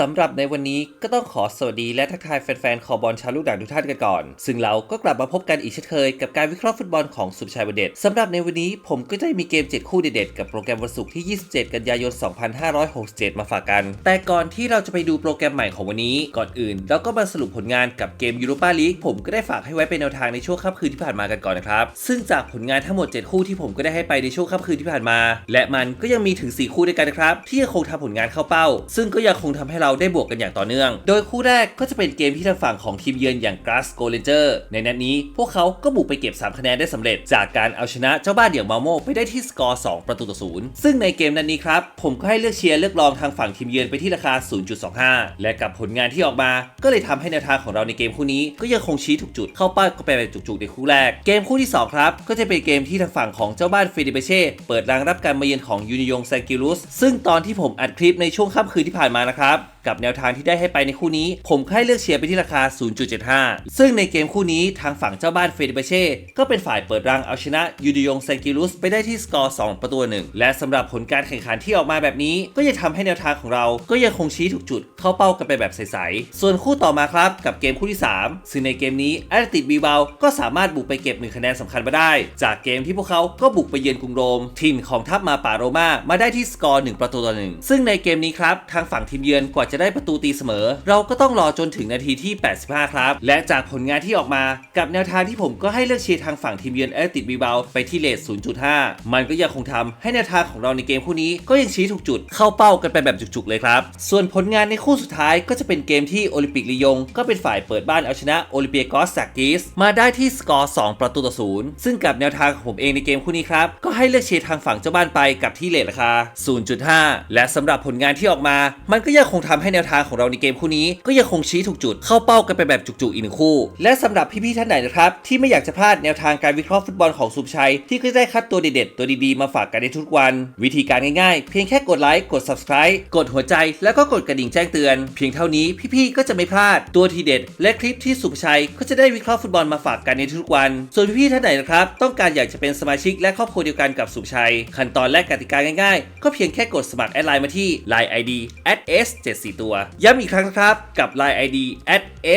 สำหรับในวันนี้ก็ต้องขอสวัสดีและทักทายแฟนๆคอบอลชาวลูกด่างทุกท่านกันก่อน ซึ่งเราก็กลับมาพบกันอีกเช่นเคยกับการวิเคราะห์ฟุตบอลของสุภชัยวเด็ดสำหรับในวันนี้ผมก็จะมีเกม 7 คู่เด็ดๆ กับโปรแกรมวันศุกร์ที่ 27 กันยายน 2567 มาฝากกัน แต่ก่อนที่เราจะไปดูโปรแกรมใหม่ของวันนี้ ก่อนอื่น เราก็มาสรุปผลงานกับเกมยูโรปาลีกผมก็ได้ฝากให้ไว้เป็นแนวทางในช่วงค่ำคืนที่ผ่านมากันก่อนนะครับซึ่งจากผลงานทั้งหมด 7 คู่ที่ผมก็ได้ให้ไปในช่วงค่ำคืนที่ผ่านมา และมันก็ยังมีถึง 4 คู่ด้วยกันนะครับที่ยังคงทำผลงานเข้าเป้า ซึ่งก็ยังคงทำให้เราได้บวกกันอย่างต่อเนื่อง โดยคู่แรกก็จะเป็นเกมที่ทางฝั่งของทีมเยือนอย่างกราสโกเลนเจอร์ในนัดนี้พวกเขาก็บุกไปเก็บ 3 คะแนนได้สำเร็จ จากการเอาชนะเจ้าบ้านอย่างมาโมไปได้ที่สกอร์ 2 ประตูต่อศูนย์ซึ่งในเกมนัดนนี้ครับ ผมก็ให้เลือกเชียร์เลือกลองทางฝั่งทีมเยือนไปที่ราคา 0.25 และกับผลงานที่ออกมา ก็เลยทำให้แนวทางของเราในเกมคู่นี้ ก็ยังคงชี้ถูกจุดเข้าป้าก็ไปแบบจุกๆในคู่แรก เกมคู่ที่สองครับ ก็จะเป็นเกมที่ทางฝั่งของเจ้าบ้านเฟเดเบเช่เปิดรางรับการมาเยือนของยูนิยงแซกิลุสซึ่งตอนที่ผมอัดคลิปในช่วงค่ำคืนที่ผ่านมานะครับ กับแนวทางที่ได้ให้ไปในคู่นี้ ผมก็ให้เลือกเชียร์ไปที่ราคา 0.75 ซึ่งในเกมคู่นี้ทางฝั่งเจ้าบ้านเฟเดเบเช่ก็เป็นฝ่ายเปิดรังเอาชนะยูดิยงแซกิลุสไปได้ที่สกอร์ 2 ประตูหนึ่งและสำหรับผลการแข่งขันที่ออกมาแบบนี้ก็จะทำให้แนวทางของเราก็ยังคงชี้ถูกจุดเข้าเป้ากันไปแบบใสๆส่วนคู่ต่อมาครับกับเกมคู่ที่ 3 ซึ่งในเกมนี้แอตติดบีเบาก็สามารถบุกไปเก็บหนึ่งคะแนนสำคัญมาได้ จากเกมที่พวกเขาก็บุกไปเยือนกรุงโรมถิ่นของทัพมาป่าโรมามาได้ที่สกอร์1ประตูต่อหนึ่งซึ่งในเกมนี้ครับทางฝั่งทีมเยือนกว่าจะจะได้ประตูตีเสมอ เราก็ต้องรอจนถึงนาทีที่ 85 ครับ และจากผลงานที่ออกมากับแนวทางที่ผมก็ให้เลือกเชียร์ทางฝั่งทีมเยือนแอตติดบีเบาไปที่เลท0.5 มันก็ยังคงทำให้แนวทางของเราในเกมคู่นี้ก็ยังชี้ถูกจุดเข้าเป้ากันไปแบบจุกๆเลยครับ ส่วนผลงานในคู่สุดท้ายก็จะเป็นเกมที่โอลิมปิกลียง ก็เป็นฝ่ายเปิดบ้านเอาชนะโอลิมเปียกอสจากกีสมาได้ที่สกอร์ 2 ประตูต่อศูนย์ซึ่งกับแนวทางของผมเองในเกมคู่นี้ครับก็ให้เลือกเชียร์ทางฝั่งเจ้าบ้านไปกับที่เลทราคา 0.5 และสำหรับผลงานที่ออกมา มันก็ยังคงทำให้แนวทางของเราในเกมคู่นี้ ก็ยังคงชี้ถูกจุดเข้าเป้ากันไปแบบจุกๆอีกหนึ่งคู่ และสำหรับพี่ๆท่านไหนนะครับที่ไม่อยากจะพลาดแนวทางการวิเคราะห์ฟุตบอลของสุภชัย ที่ก็ได้คัดตัวเด็ดๆตัวดีๆมาฝากกันในทุกวัน วิธีการง่ายๆ เพียงแค่กดไลค์กด subscribe กดหัวใจ แล้วก็กดกระดิ่งแจ้งเตือน เพียงเท่านี้พี่ๆก็จะไม่พลาดตัวทีเด็ด และคลิปที่สุภชัยก็จะได้วิเคราะห์ฟุตบอลมาฝากกันในทุกวัน ส่วนพี่ๆท่านไหนนะครับต้องการอยากจะเป็นสมาชิกและครอบครัวเดียวกันกับสุภชัย ขั้นตอนและกติกาง่ายๆ ก็เพียงแค่กดสมัครแอดไลน์มาที่ Line ID s 7 4ตัว ย้ำอีกครั้งนะครับกับ Line ID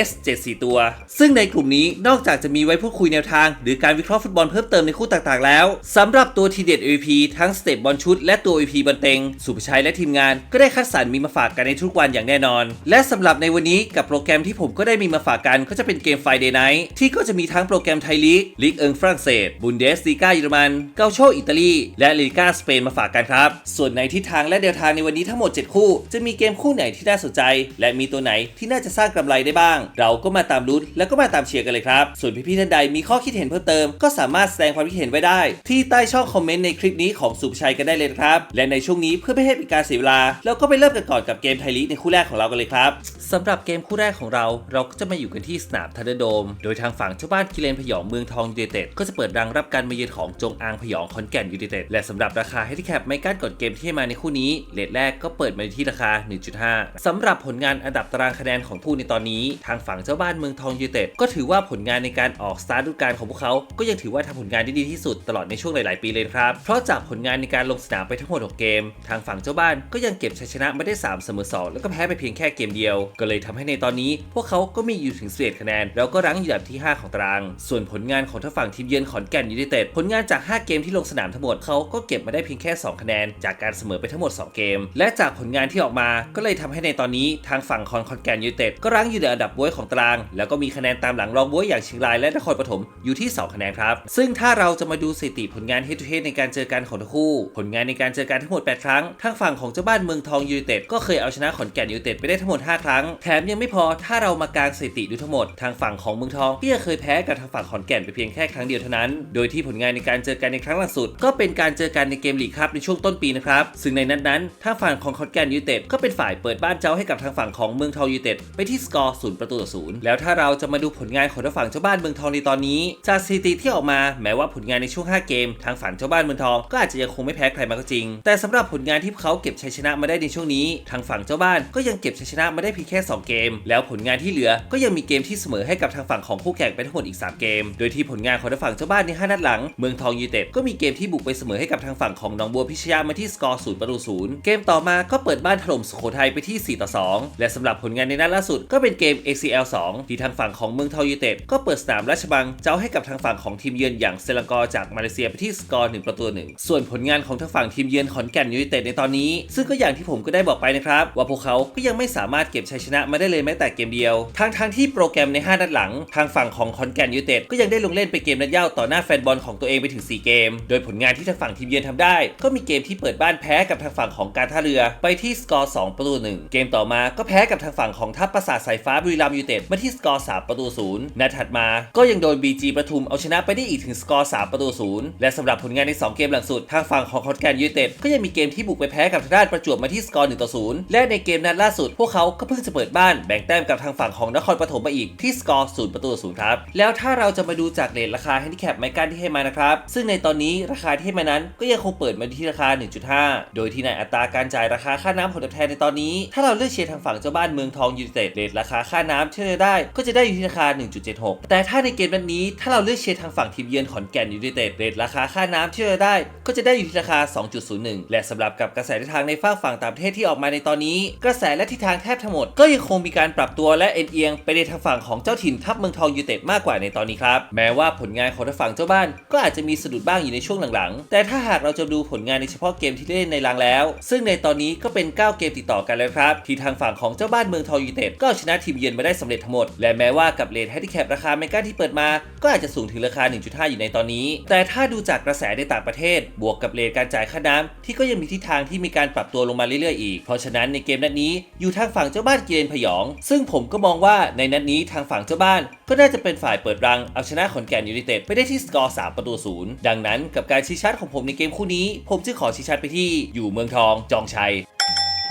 s 7 4ตัว ซึ่งในกลุ่มนี้นอกจากจะมีไว้พูดคุยแนวทาง หรือการวิเคราะห์ฟุตบอลเพิ่มเติมในคู่ต่างๆ แล้วสำหรับตัวทีเด็ด MVP ทั้งสเตปบอลชุดและตัว MVP บอลเต็งสุภชัยและทีมงานก็ได้คัดสรรมีมาฝากกันในทุกวันอย่างแน่นอน และสำหรับในวันนี้กับโปรแกรมที่ผมก็ได้มีมาฝากกันก็จะเป็นเกม Friday Night ที่ก็จะมีทั้งโปรแกรมไทยลีกลีกเอิงฝรั่งเศสบุนเดสลีกาเยอรมันเกาโชอิตาลีและลีกาสเปนมาฝากกันครับส่วนในทิศทางและแนวทางในวันนี้ทั้งหมด 7 คู่ จะมีเกมคู่ไหนที่น่าสนใจ และมีตัวไหนที่น่าจะสร้างกำไรได้บ้าง เราก็มาตามลุ้นแล้วก็มาตามเชียร์กันเลยครับ ส่วนพี่ๆท่านใดมีข้อคิดเห็นเพิ่มเติม ก็สามารถแสดงความคิดเห็นไว้ได้ ที่ใต้ช่องคอมเมนต์ในคลิปนี้ของสุภชัยกันได้เลยครับ และในช่วงนี้เพื่อไม่ให้เป็นการเสียเวลาเราก็ไปเริ่มกันก่อนกับเกมไทยลีกในคู่แรกของเรากันเลยครับสำหรับเกมคู่แรกของเราเราก็จะมาอยู่กันที่สนามทันเดอร์โดม โดยทางฝั่งเจ้าบ้านกิเลนพยองเมืองทองยูไนเต็ดก็จะเปิดรังรับการมาเยือนของจงอางพยองขอนแก่นยูไนเต็ดและสำหรับราคาให้ที่แคปไม่กั้นกดเกมที่ให้มาในคู่นี้เลทแรกก็เปิดมาที่ราคา 1.5สำหรับผลงานอันดับตารางคะแนนของผู้ในตอนนี้ ทางฝั่งเจ้าบ้านเมืองทองยูเต็ดก็ถือว่าผลงานในการออกสตาร์ทฤดูกาลของพวกเขา ก็ยังถือว่าทำผลงานได้ดีที่สุดตลอดในช่วงหลาย ๆ ปีเลยครับ เพราะจากผลงานในการลงสนามไปทั้งหมด 6 เกม ทางฝั่งเจ้าบ้านก็ยังเก็บชัยชนะไมาได้ 3 เสมอ 2 แล้วก็แพ้ไปเพียงแค่เกมเดียว ก็เลยทำให้ในตอนนี้ พวกเขาก็มีอยู่ถึง11คะแนน แล้วก็รั้งอยู่อันดับที่ 5 ของตาราง ส่วนผลงานของทางฝั่งทีมเยือนขอนแก่นยูเต็ดผลงานจาก 5 เกมที่ลงสนามทั้งหมดเขาก็เก็บมาได้เพียงแค่ 2 คะแนน จากการเสมอไปทั้งหมด 2 เกม และจากผลงานที่ออกมาก็เลยทำให้ในตอนนี้ทางฝั่งคอนขอนแกนยูเต็ดก็รั้งอยู่ในอันดับบ้วยของตาราง แล้วก็มีคะแนนตามหลังรองบ้วยอย่างเชียงรายและนครปฐมอยู่ที่ 2 คะแนนครับ ซึ่งถ้าเราจะมาดูสถิติผลงาน head to head ในการเจอกันของทั้งคู่ ผลงานในการเจอกันทั้งหมด 8 ครั้ง ทางฝั่งของเจ้าบ้านเมืองทองยูเต็ดก็เคยเอาชนะขอนแก่นยูเต็ดไปได้ทั้งหมด 5 ครั้ง แถมยังไม่พอถ้าเรามากางสถิติดูทั้งหมด ทางฝั่งของเมืองทองก็ยังเคยแพ้กับทางฝั่งขอนแก่นไปเพียงแค่ครั้งเดียวเท่านั้น โดยที่ผลงานในการเจอกันในครั้งล่าสุด ก็เป็นการเจอกันในเกมลีกครับในช่วงต้นปีนะครับซึ่งในนัดนั้นทางฝั่งของขอนแก่นยูเต็ดก็เป็นฝ่ายเปิดบ้านานเจ้าให้กับทางฝั่งของเมืองทองยูเต็ดไปที่สกอร์ศูนย์ประตูต่อศูนย์แล้วถ้าเราจะมาดูผลงานของทางฝั่งเจ้าบ้านเมืองทองในตอนนี้ จากสถิติที่ออกมาแม้ว่าผลงานในช่วง 5 เกม ทางฝั่งเจ้าบ้านเมืองทองก็อาจจะยังคงไม่แพ้ใครมาก็จริง แต่สำหรับผลงานที่เขาเก็บชัยชนะมาได้ในช่วงนี้ ทางฝั่งเจ้าบ้านก็ยังเก็บชัยชนะมาได้เพียงแค่ 2 เกม แล้วผลงานที่เหลือก็ยังมีเกมที่เสมอให้กับทางฝั่งของคู่แข่งไปทั้งหมดอีก 3 เกม โดยที่ผลงานของทางฝั่งเจ้าบ้านใน 5 นัดหลัง เมืองทองยูเต็ดก็มีเกมที่บุกไปเสมอให้กับทางฝั่งของหนองบัวพิชยามาที่สกอร์ศูนย์ประตูศูนย์เกมต่อมาก็เปิดบ้านถล่มสุโขทัยไปที่ที่ 4 ต่อ 2 และสำหรับผลงานในนัดล่าสุดก็เป็นเกม ACL 2 ที่ทางฝั่งของเมืองทองยูเต็ดก็เปิดสนามราชบังเจ้าให้กับทางฝั่งของทีมเยือนอย่างเซลังกอร์จากมาเลเซียไปที่สกอร์1ประตูหนึ่งส่วนผลงานของทางฝั่งทีมเยือนขอนแก่นยูเต็ดในตอนนี้ ซึ่งก็อย่างที่ผมก็ได้บอกไปนะครับ ว่าพวกเขาก็ยังไม่สามารถเก็บชัยชนะมาได้เลยแม้แต่เกมเดียวทางทางๆที่โปรแกรมใน 5 นัดหลัง ทางฝั่งของขอนแก่นยูเต็ดก็ยังได้ลงเล่นไปเกมนัดเย่าต่อหน้าแฟนบอลของตัวเองไปถึง 4 เกม โดยผลงานที่ทางฝั่งทีมเยือนทำได้ ก็มีเกมที่เปิดบ้านแพ้กับทางฝั่งของการท่าเรือไปที่สกอร์2ประตูหนึ่งเกมต่อมาก็แพ้กับทางฝั่งของทัพปราสาทสายฟ้าบุรีรัมย์ยูเต็ดมาที่สกอร์ 3 ประตูศูนย์นัดถัดมาก็ยังโดน BG ปทุมเอาชนะไปได้อีกถึงสกอร์ 3 ประตูศูนย์และสำหรับผลงานใน 2 เกมหลังสุด ทางฝั่งของขอนแกนยูเต็ดก็ยังมีเกมที่บุกไปแพ้กับทางด้านประจวบมาที่สกอร์1ต่อ0และในเกมนัดล่าสุด พวกเขาก็เพิ่งจะเปิดบ้านแบ่งแต้มกับทางฝั่งของนครปฐมไปอีกที่สกอร์0ประตูศูนย์ครับแล้วถ้าเราจะมาดูจากเรทราคาแฮนดิแคปไมกันที่ให้มานะครับซึ่งในตอนนี้ราคาที่ให้มานั้นก็ยังคงเปิดมาที่ราคา 1.5 โดยที่ในอัตราการจ่ายราคาค่าน้ำผลตอบแทนในตอนนี้ถ้าเราเลือกเชียร์ทางฝั่งเจ้าบ้านเมืองทองยูไนเต็ดเรทราคาค่าน้ำที่เราได้ก็จะได้อยู่ที่ราคา 1.76 แต่ถ้าในเกมนัดนี้ ถ้าเราเลือกเชียร์ทางฝั่งทีมเยือนขอนแก่นยูไนเต็ดเรทราคาค่าน้ำที่เราได้ ก็จะได้อยู่ที่ราคา 2.01 และสำหรับกับกระแสทิศทางในฝั่งฝั่งต่างประเทศที่ออกมาในตอนนี้ กระแสและทิศทางแทบทั้งหมด ก็ยังคงมีการปรับตัวและเอ็นเอียงไปในทางฝั่งของเจ้าถิ่นทัพเมืองทองยูไนเต็ดมากกว่าในตอนนี้ครับแม้ว่าผลงานของทางฝั่งเจ้าบ้าน ก็อาจจะมีสะดุดบ้างอยู่ในช่วงหลังๆ แต่ถ้าหากเราจะดูผลงานในเฉพาะเกมที่เล่นในรังแล้ว ซึ่งในตอนนี้ก็เป็น 9 เกมติดต่อกันแล้วครับที่ทางฝั่งของเจ้าบ้านเมืองทองยูเต็ดก็เอาชนะทีมเยือนมาได้สำเร็จทั้งหมด และแม้ว่ากับเลทแฮนดิแคปราคาเมกาที่เปิดมา ก็อาจจะสูงถึงราคา 1.5 อยู่ในตอนนี้ แต่ถ้าดูจากกระแสในต่างประเทศ บวกกับเลทการจ่ายค่าน้ำที่ก็ยังมีทิศทางที่มีการปรับตัวลงมาเรื่อยๆอีก เพราะฉะนั้นในเกมนัดนี้อยู่ทางฝั่งเจ้าบ้านกิเลนพยอง ซึ่งผมก็มองว่าในนัดนี้ทางฝั่งเจ้าบ้าน ก็น่าจะเป็นฝ่ายเปิดรังเอาชนะขอนแก่นยูไนเต็ดไปได้ที่สกอร์ 3 ประตูศูนย์ดังนั้นกับการชี้ชัดของผมในเกมคู่นี้ ผมจึงขอชี้ชัดไปที่อยู่เมืองทองจองชัย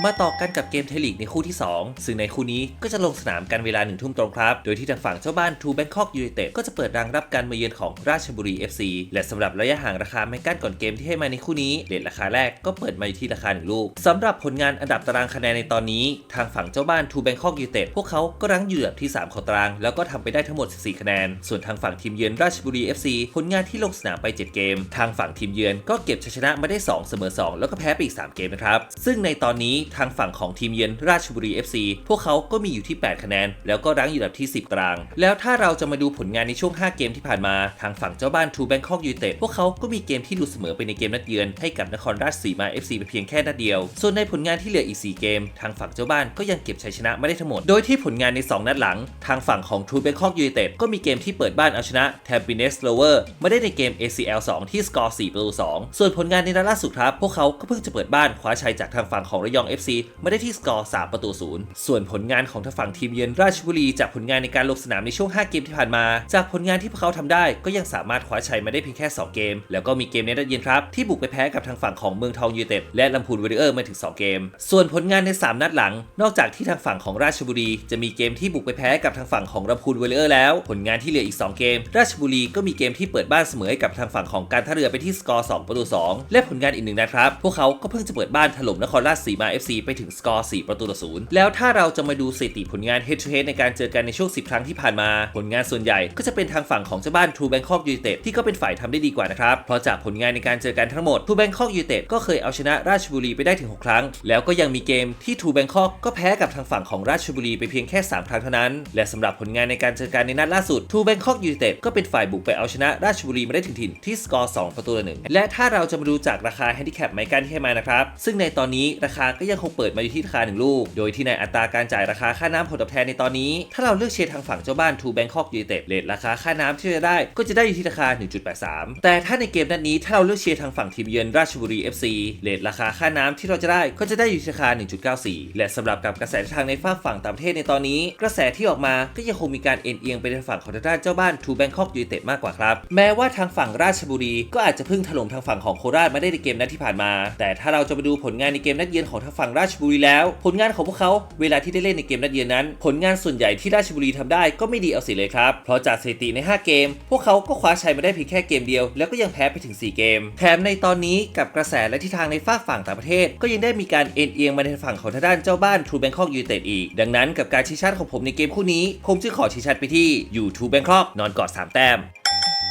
มาต่อกันกับเกมไทลีกในคู่ที่ 2 ซึ่งในคู่นี้ก็จะลงสนามกันเวลาหนึ่งทุ่มตรงครับ โดยที่ทางฝั่งเจ้าบ้านทูแบงคอกยูไนเต็ดก็จะเปิดรังรับการมาเยือนของราชบุรี FC และสำหรับระยะห่างราคาไม่กั้นก่อนเกมที่ให้มาในคู่นี้เลทราคาแรกก็เปิดมาอยู่ที่ราคาหนึ่งลูกสำหรับผลงานอันดับตารางคะแนนในตอนนี้ ทางฝั่งเจ้าบ้านทูแบงคอกยูไนเต็ดพวกเขาก็รั้งอยู่อันดับที่ 3 ของตาราง แล้วก็ทำไปได้ทั้งหมด 14 คะแนน ส่วนทางฝั่งทีมเยือนราชบุรี FC ผลงานที่ลงสนามไป 7 เกม ทางฝั่งทีมเยือนก็เก็บชัยชนะมาได้ 2 เสมอ 2 แล้วก็แพ้ไปอีก 3 เกมนะครับซึ่งในตอนนี้ทางฝั่งของทีมเยือนราชบุรี FC พวกเขาก็มีอยู่ที่ 8 คะแนน แล้วก็รั้งอยู่อันดับที่ 10 ตาราง แล้วถ้าเราจะมาดูผลงานในช่วง 5 เกมที่ผ่านมา ทางฝั่งเจ้าบ้านทูแบงคอกยูเต็ดพวกเขาก็มีเกมที่หลุดเสมอไปในเกมนัดเยือนให้กับนครราชสีมา FC ไปเพียงแค่นัดเดียว ส่วนในผลงานที่เหลืออีก 4 เกม ทางฝั่งเจ้าบ้านก็ยังเก็บชัยชนะไม่ได้ทั้งหมด โดยที่ผลงานใน 2 นัดหลัง ทางฝั่งของทูแบงคอกยูเต็ดก็มีเกมที่เปิดบ้านเอาชนะแทมปิเนสโลเวอร์มาได้ในเกม ACL 2 ที่สกอร์4ประตู2ส่วนผลงานในนัดล่าสุดครับพวกเขาก็เพิ่งจะเปิดบ้านคว้าชัยจากทางฝั่งของระยอง FC มาได้ที่สกอร์ 3 ประตู0ส่วนผลงานของทางฝั่งทีมเยือนราชบุรี จากผลงานในการลงสนามในช่วง 5 เกมที่ผ่านมา จากผลงานที่พวกเขาทำได้ก็ยังสามารถคว้าชัยมาได้เพียงแค่ 2 เกม แล้วก็มีเกมในนัดเย็นครับ ที่บุกไปแพ้กับทางฝั่งของเมืองทองยูไนเต็ดและลำพูนวอริเออร์มาถึง 2 เกม ส่วนผลงานใน 3 นัดหลัง นอกจากที่ทางฝั่งของราชบุรี จะมีเกมที่บุกไปแพ้กับทางฝั่งของลำพูนวอริเออร์แล้ว ผลงานที่เหลืออีก 2 เกม ราชบุรีก็มีเกมที่เปิดบ้านเสมอให้กับทางฝั่งของการท่าเรือไปที่สกอร์ 2 ประตู 2 และผลงานอีกหนึ่งนัดครับ พวกเขาก็เพิ่งจะเปิดบ้านถล่มนครราชสีมา FC ไปถึงสกอร์4ประตูต่อ0แล้วถ้าเราจะมาดูสถิติผลงาน head to head ในการเจอกันในช่วง 10 ครั้งที่ผ่านมา ผลงานส่วนใหญ่ก็จะเป็นทางฝั่งของเจ้าบ้าน True Bangkok United ที่ก็เป็นฝ่ายทำได้ดีกว่านะครับ เพราะจากผลงานในการเจอกันทั้งหมด True Bangkok United ก็เคยเอาชนะราชบุรีไปได้ถึง 6 ครั้ง แล้วก็ยังมีเกมที่ True Bangkok ก็แพ้กับทางฝั่งของราชบุรีไปเพียงแค่ 3 ครั้งเท่านั้น และสำหรับผลงานในการเจอกันในนัดล่าสุด True Bangkok United ก็เป็นฝ่ายบุกไปเอาชนะราชบุรีมาได้ถึงถิ่นที่สกอร์2ประตูต่อหนึ่งและถ้าเราจะมาดูจากราคา handicap ไมกันที่ให้มานะครับซึ่งในตอนนี้ราคาก็ยังคงเปิดมาอยู่ที่ราคาหนึ่งลูก โดยที่ในอัตราการจ่ายราคาค่าน้ำผลตอบแทนในตอนนี้ ถ้าเราเลือกเชียร์ทางฝั่งเจ้าบ้าน True Bangkok United เลทราคาค่าน้ำที่จะได้ก็จะได้อยู่ที่ราคา 1.83 แต่ถ้าในเกมนัดนี้ถ้าเราเลือกเชียร์ทางฝั่งทีมเยือนราชบุรี FC เลทราคาค่าน้ำที่เราจะได้ก็จะได้อยู่ที่ราคา 1.94 และสำหรับกับกระแสทางในฝั่งฝั่งต่างประเทศในตอนนี้ กระแสที่ออกมาก็ยังคงมีการเอ็นเอียงไปทางฝั่งของทางด้านเจ้าบ้าน True Bangkok United มากกว่าครับ แม้ว่าทางฝั่งราชบุรีก็อาจจะเพิ่งถล่มทางฝั่งของโคราชมาได้ในเกมนัดที่ผ่านมา แต่ถ้าเราจะมาดูผลงานในเกมนัดเยือนของทางฝั่งราชบุรีแล้ว ผลงานของพวกเขาเวลาที่ได้เล่นในเกมนัดเยือนนั้น ผลงานส่วนใหญ่ที่ราชบุรีทำได้ก็ไม่ดีเอาสียเลยครับ เพราะจากสถิติใน 5 เกม พวกเขาก็คว้าชัยมาได้เพียงแค่เกมเดียว แล้วก็ยังแพ้ไปถึง 4 เกม แถมในตอนนี้กับกระแสและทิศทางในฝ้าฝั่งต่างประเทศ ก็ยังได้มีการเอ็นเอียงมาในฝั่งของทางด้านเจ้าบ้าน True Bangkok United อีก ดังนั้นกับการชี้ชัดของผมในเกมคู่นี้ ผมจึงขอชี้ชัดไปที่อยู่ True Bangkok นอนกอด3แต้ม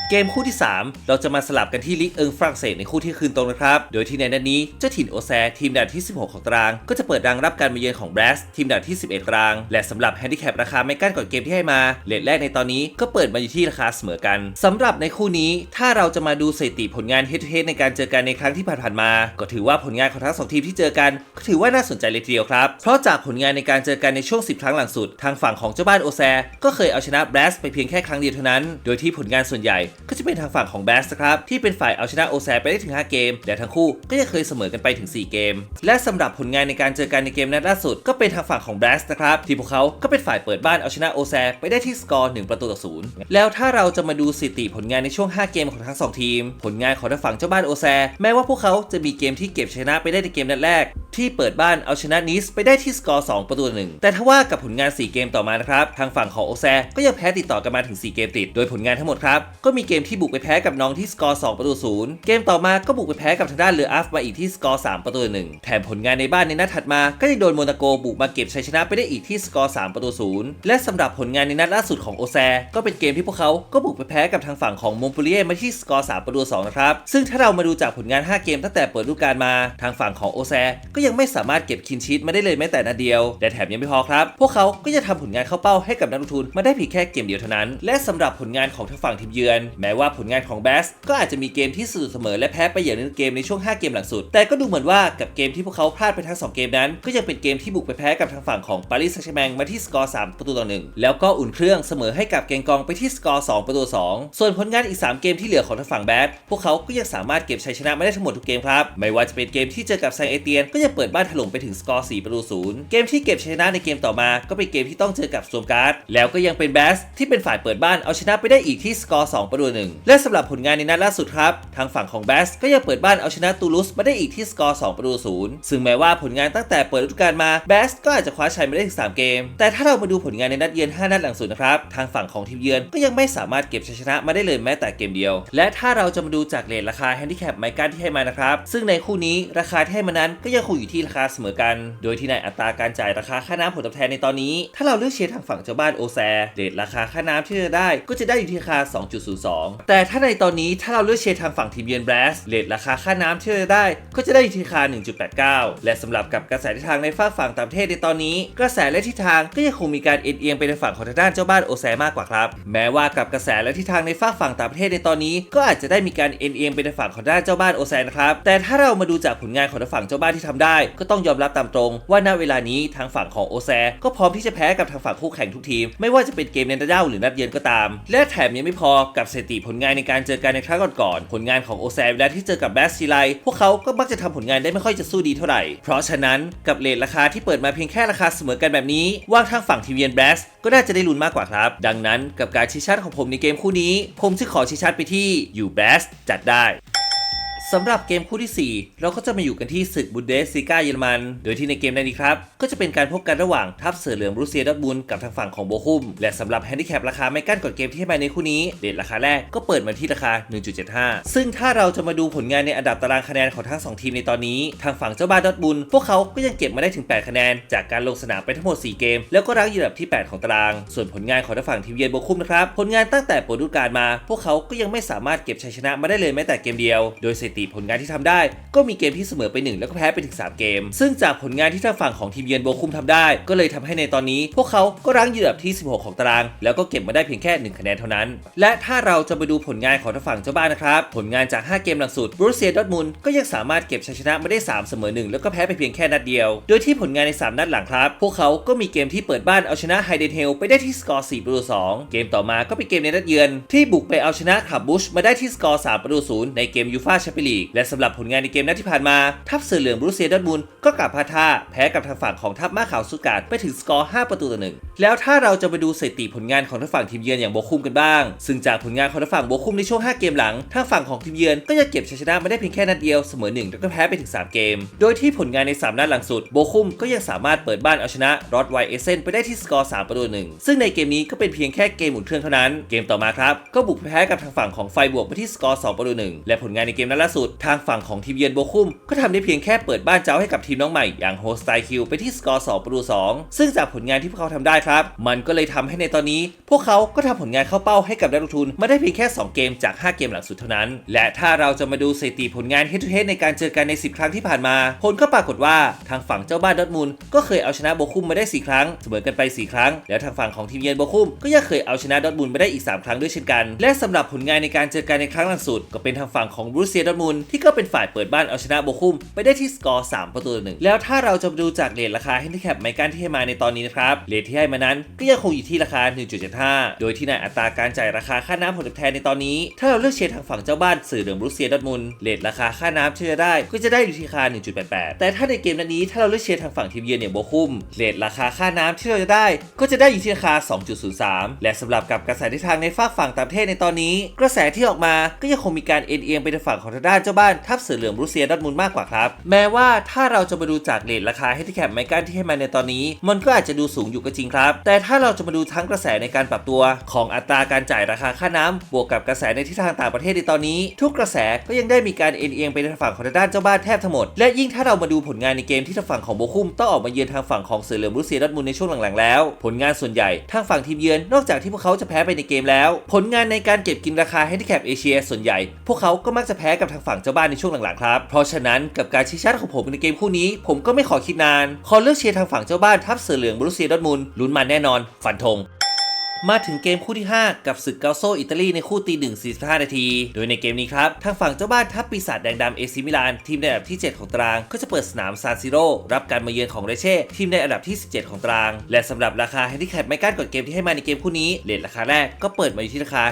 เกมคู่ที่ 3 เราจะมาสลับกันที่ลิกเอิงฝรั่งเศสในคู่ที่คืนตรงนะครับ โดยที่ในนัดนี้เจ้าถิ่นโอแซ ทีมดับที่ 16 ของตาราง ก็จะเปิดรังรับการมาเยือนของแบรสทีมดับที่ 11ตาราง และสำหรับแฮนดิแคปราคาไม่กั้นก่อนเกมที่ให้มาเลทแรกในตอนนี้ก็เปิดมาอยู่ที่ราคาเสมอกันสำหรับในคู่นี้ถ้าเราจะมาดูสถิติผลงานเฮดเฮดในการเจอกันในครั้งที่ผ่านๆมา ก็ถือว่าผลงานของทั้งสองทีมที่เจอกันก็ถือว่าน่าสนใจเลยทีเดียวครับเพราะจากผลงานในการเจอกันในช่วง 10 ครั้งหลังสุด ทางฝั่งของเจ้าบ้านโอแซ ก็เคยเอาชนะแบรสไปเพียงแค่ครั้งเดียวเท่านั้น โดยที่ผลงานส่วนใหญ่ก็จะเป็นทางฝั่งของแบสครับที่เป็นฝ่ายเอาชนะโอแซไปได้ถึง 5 เกม และทั้งคู่ก็ยังเคยเสมอกันไปถึง 4 เกม และสำหรับผลงานในการเจอกันในเกมนัดล่าสุด ก็เป็นทางฝั่งของแบสนะครับที่พวกเขาก็เป็นฝ่ายเปิดบ้านเอาชนะโอแซไปได้ที่สกอร์ 1 ประตูต่อศูนย์แล้วถ้าเราจะมาดูสถิติผลงานในช่วง 5 เกมของทั้งสองทีม ผลงานของทางฝั่งเจ้าบ้านโอแซแม้ว่าพวกเขาจะมีเกมที่เก็บชนะไปได้ในเกมนัดแรก ที่เปิดบ้านเอาชนะนิสไปได้ที่สกอร์ 2 ประตูหนึ่งแต่ถ้าว่ากับผลงาน 4 เกมต่อมานะครับทางฝั่งของโอแซก็ยังแพ้ติดต่อกันมาถึง 4 เกมติด โดยผลงานทั้งหมดครับก็มีเกมที่บุกไปแพ้กับน้องที่สกอร์2ประตูศูนย์เกมต่อมาก็บุกไปแพ้กับทางด้านเรืออัฟมาอีกที่สกอร์3ประตูหนึ่งแถมผลงานในบ้านในนัดถัดมา ก็ยังโดนโมนาโกบุกมาเก็บชัยชนะไปได้อีกที่สกอร์3ประตูศูนย์และสำหรับผลงานในนัดล่าสุดของโอแซ ก็เป็นเกมที่พวกเขาก็บุกไปแพ้กับทางฝั่งของมงโปเลียมาที่สกอร์3ประตู2นะครับซึ่งถ้าเรามาดูจากผลงาน 5 เกมตั้งแต่เปิดฤดูกาลมา ทางฝั่งของโอแซ ก็ยังไม่สามารถเก็บคินชีตมาได้เลยแม้แต่นัดเดียวและแถมยังไม่พอครับ พวกเขาก็จะทำผลงานเข้าเป้าให้กับนักลงทุนมาได้เพียงแค่เกมเดียวเท่านั้น และสำหรับผลงานของทางฝั่งทีมเยือนแม้ว่าผลงานของแบสก็อาจจะมีเกมที่สะเสมอและแพ้ไปอย่างนึงเกมในช่วง 5 เกมหลังสุด แต่ก็ดูเหมือนว่ากับเกมที่พวกเขาพลาดไปทั้ง 2 เกมนั้น ก็ยังเป็นเกมที่บุกไปแพ้กับทางฝั่งของปารีสแซงต์แชร์แมงมาที่สกอร์ 3 ประตูต่อหนึ่งแล้วก็อุ่นเครื่องเสมอให้กับเกงกองไปที่สกอร์ 2 ประตู 2 ส่วนผลงานอีก 3 เกมที่เหลือของทางฝั่งแบสพวกเขาก็ยังสามารถเก็บชัยชนะมาได้ทั้งหมดทุกเกมครับไม่ว่าจะเป็นเกมที่เจอกับแซงเอเตียนก็ยังเปิดบ้านถล่มไปถึงสกอร์ 4 ประตูศูนย์เกมที่เก็บชัยชนะในเกมต่อมา ก็เป็นเกมที่ต้องเจอกับสโตมการ์ดแล้วก็ยังเป็นแบสที่เป็นฝ่ายเปิดบ้านเอาชนะไปได้อีกที่สกอร์ 2 ประตูหนึ่งและสำหรับผลงานในนัดล่าสุดครับ ทางฝั่งของแบสก็ยังเปิดบ้านเอาชนะตูลุสมาได้อีกที่สกอร์2ประตูศูนย์ซึ่งแม้ว่าผลงานตั้งแต่เปิดฤดูกาลมาแบสก็อาจจะคว้าชัยมาได้ถึง3เกม แต่ถ้าเรามาดูผลงานในนัดเยือน 5 นัดหลังสุดนะครับทางฝั่งของทีมเยือนก็ยังไม่สามารถเก็บชัยชนะมาได้เลยแม้แต่เกมเดียว และถ้าเราจะมาดูจากเรทราคาแฮนดิแคปไมการที่ให้มานะครับซึ่งในคู่นี้ราคาที่ให้มานั้นก็ยังคงอยู่ที่ราคาเสมอกัน โดยที่ในอัตราการจ่ายราคาค่าน้ำผลตอบแทนในตอนนี้ ถ้าเราเลือกเชียร์ทางฝั่งเจ้าบ้านโอแซเรทราคาค่าน้ำที่จะได้ก็จะได้อยู่ที่ราคา 2.02แต่ถ้าในตอนนี้ถ้าเราเลือกเชียร์ทางฝั่งทีมเยือนแบรสเรทราคาค่าน้ำที่จะได้ ก็จะได้อยู่ที่ราคา1.89 และสำหรับกับกระแสทิศทางในฝั่งฝั่งต่างประเทศในตอนนี้ กระแสและทิศทางก็ยังคงมีการเอ็นเอียงไปในฝั่งของทางด้านเจ้าบ้านโอแซมากกว่าครับแม้ว่ากับกระแสและทิศทางในฝั่งฝั่งต่างประเทศในตอนนี้ ก็อาจจะได้มีการเอ็นเอียงไปในฝั่งของด้านเจ้าบ้านโอแซนะครับแต่ถ้าเรามาดูจากผลงานของทางฝั่งเจ้าบ้านที่ทำได้ ก็ต้องยอมรับตามตรง ว่าณเวลานี้ทางฝั่งของโอแซ ก็พร้อมที่จะแพ้กับทางฝั่งคู่แข่งทุกทีม ไม่ว่าจะเป็นเกมในนัดเย้าหรือนัดเยือนก็ตาม และแถมยังไม่พอกับสถิติผลงานในการเจอกันในครั้งก่อนๆผลงานของโอแซเวลาที่เจอกับแบสซีไลพวกเขาก็มักจะทำผลงานได้ไม่ค่อยจะสู้ดีเท่าไหร่ เพราะฉะนั้นกับเลทราคาที่เปิดมาเพียงแค่ราคาเสมอกันแบบนี้ว่างทางฝั่งทีเวียนแบสก็น่าจะได้ลุ้นมากกว่าครับ ดังนั้นกับการชี้ชัดของผมในเกมคู่นี้ ผมจะขอชี้ชัดไปที่อยู่แบสจัดได้ สำหรับเกมคู่ที่ 4 เราก็จะมาอยู่กันที่ศึกบุนเดสซีกาเยอรมัน โดยที่ในเกมนี้ครับ ก็จะเป็นการพบกันระหว่างทัพเสือเหลืองรูเซียดอทมุนกับทางฝั่งของโบคุม และสำหรับแฮนดิแคปราคาไม่กั้นก่อนเกมที่ให้มาในคู่นี้ เดทราคาแรกก็เปิดมาที่ราคา 1.75 ซึ่งถ้าเราจะมาดูผลงานในอันดับตารางคะแนนของทั้ง 2 ทีมในตอนนี้ ทางฝั่งเจ้าบ้านดอทมุนพวกเขาก็ยังเก็บมาได้ถึง 8 คะแนน จากการลงสนามไปทั้งหมด 4 เกม แล้วก็รั้งอยู่อันดับที่ 8 ของตาราง ส่วนผลงานของทางฝั่งทีมเยือนโบคุมนะครับผลงานตั้งแต่เปิดฤดูกาลมา พวกเขาก็ยังไม่สามารถเก็บชัยชนะมาได้เลยแม้แต่เกมเดียว โดยสถิติผลงานที่ทำได้ ก็มีเกมที่เสมอไป 1 แล้วก็แพ้ไปถึง 3 เกม ซึ่งจากผลงานที่ทางฝั่งของทีมเยือนโบคุมทำได้ ก็เลยทำให้ในตอนนี้ พวกเขาก็รั้งอยู่อันดับที่ 16 ของตาราง แล้วก็เก็บมาได้เพียงแค่ 1 คะแนนเท่านั้น และถ้าเราจะมาดูผลงานของทางฝั่งเจ้าบ้านนะครับ ผลงานจาก 5 เกมหลังสุดบรูเซียดอทมุนก็ยังสามารถเก็บชัยชนะมาได้ 3 เสมอ 1 แล้วก็แพ้ไปเพียงแค่นัดเดียว โดยที่ผลงานใน 3 นัดหลังครับ พวกเขาก็มีเกมที่เปิดบ้านเอาชนะไฮเดนเฮลไปได้ที่สกอร์4ประตู2เกมต่อมาก็เป็นเกมในนัดเยือน ที่บุกไปเอาชนะขับบุชมาได้ที่สกอร์3ประตู0ในเกมยูฟ่าแชมเปี้ยนลีก และสำหรับผลงานในเกมนัดที่ผ่านมา ทัพเสือเหลืองบรูเซียดอทมุนก็กลับพาท่าแพ้กับทางฝั่งของทัพม้าขาวสุกาดไปถึงสกอร์ 5 ประตูต่อหนึ่งแล้วถ้าเราจะไปดูสถิติผลงานของทางฝั่งทีมเยือนอย่างโบคุมกันบ้าง ซึ่งจากผลงานของทางฝั่งโบคุมในช่วง 5 เกมหลังทางฝั่งของทีมเยือนก็จะเก็บชัยชนะมาได้เพียงแค่นัดเดียวเสมอ1แล้วก็แพ้ไปถึง 3 เกม โดยที่ผลงานใน 3 นัดหลังสุดโบคุมก็ยังสามารถเปิดบ้านเอาชนะรอดไวเอเซนไปได้ที่สกอร์3ประตูหนึ่งซึ่งในเกมนี้ก็เป็นเพียงแค่เกมหมุนเครื่องเท่านั้น เกมต่อมาครับก็บุกแพ้กับทางฝั่งของไฟบวกไปที่สกอร์2ประตูหนึ่งและผลงานในเกมนัดล่าสุด ทางฝั่งของทีมเยือนโบคุม ก็ทำได้เพียงแค่เปิดบ้านเจ้าให้กับทีมน้องใหม่อย่างโฮสไตคิวไปที่สกอร์2ประตู2ซึ่งจากผลงานที่พวกเขาทำได้ครับ มันก็เลยทำให้ในตอนนี้ พวกเขาก็ทำผลงานเข้าเป้าให้กับนักลงทุนมาได้เพียงแค่ 2 เกมจาก 5 เกมหลังสุดเท่านั้น และถ้าเราจะมาดูสถิติผลงาน head to head ในการเจอกันใน 10 ครั้งที่ผ่านมา ผลก็ปรากฏว่าทางฝั่งเจ้าบ้านดอทมุนด์ก็เคยเอาชนะโบคุมมาได้ 4 ครั้งเสมอกันไป 4 ครั้ง แล้วทางฝั่งของทีมเยือนโบคุมก็ยังเคยเอาชนะดอทมุนด์มาได้อีก 3 ครั้งด้วยเช่นกัน และสำหรับผลงานในการเจอกันในครั้งล่าสุดก็เป็นทางฝั่งของบรูเซียดอทมนด์ที่ก็เป็นฝ่ายเปิดบ้านเอาชนะโบคุมไปได้ที่สกอร์ 3 ประตูต่อหนึ่งแล้วถ้าเราจะดูจากเรทราคาแฮนดิแคปไมกันที่ให้มาในตอนนี้นะครับเรทที่ให้มานั้นก็ยังคงอยู่ที่ราคา 1.75 โดยที่ในอัตราการจ่ายราคาค่าน้ำผลตอบแทนในตอนนี้ ถ้าเราเลือกเชียร์ทางฝั่งเจ้าบ้านสื่อเหลืองบรูเซียดอทมุนเรทราคาค่าน้ำที่จะได้ก็จะได้อยู่ที่ราคา 1.88 แต่ถ้าในเกมนั้นนี้ถ้าเราเลือกเชียร์ทางฝั่งทีมเยือนเนี่ยโบคุมเรทราคาค่าน้ำที่เราจะได้ ก็จะได้อยู่ที่ราคา 2.03 และสำหรับกับกระแสทิศทางในฝากฝั่งต่างประเทศในตอนนี้ กระแสที่ออกมาก็ยังคงมีการเอ็นเอียงไปทางฝั่งของทางด้านเจ้าบ้านทัพเสือเหลืองบรูเซียดอร์ทมุนมากกว่าครับ แม้ว่าถ้าเราจะมาดูจากเรทราคาให้ที่แคปไมกันที่ให้มาในตอนนี้ มันก็อาจจะดูสูงอยู่ก็จริงครับ แต่ถ้าเราจะมาดูทั้งกระแสในการปรับตัว ของอัตราการจ่ายราคาค่าน้ำบวกกับกระแสในทิศทางต่างประเทศในตอนนี้ ทุกกระแสก็ยังได้มีการเอ็นเอียงไปทางฝั่งของทางด้านเจ้าบ้านแทบทั้งหมด และยิ่งถ้าเรามาดูผลงานในเกมที่ทางฝั่งของโบคุมต้องออกมาเยือนทางฝั่งของเสือเหลืองบรูเซียดอร์ทมุนในช่วงหลังๆแล้ว ผลงานส่วนใหญ่ทางฝั่งทีมเยือนนอกจากที่พวกเขาจะแพ้ไปในเกมแล้ว ผลงานในการเก็บกินราคาแฮนดิแคปเอเชียส่วนใหญ่ พวกเขาก็มักจะแพ้กับทางฝั่งเจ้าบ้านในช่วงหลังๆครับ เพราะฉะนั้นกับการชี้ชัดของผมในเกมคู่นี้ ผมก็ไม่ขอคิดนาน ขอเลือกเชียร์ทางฝั่งเจ้าบ้านทัพเสือเหลืองบรุเซียดอทมุลลุ้นมันแน่นอน ฟันธง มาถึงเกมคู่ที่ 5 กับศึกเกาโซอิตาลีในคู่ตีหนึ่ง45 นาที โดยในเกมนี้ครับ ทางฝั่งเจ้าบ้านทัพปีศาจแดงดำเอซิมิลาน ทีมในอันดับที่ 7 ของตาราง ก็จะเปิดสนามซานซิโร่รับการมาเยือนของเรเช่ทีมในอันดับที่ 17 ของตาราง และสำหรับราคาแฮนดิแคปไม่กั้นก่อนเกมที่ให้มาในเกมคู่นี้เลทราคาแรกก็เปิดมาอยู่ที่ราคา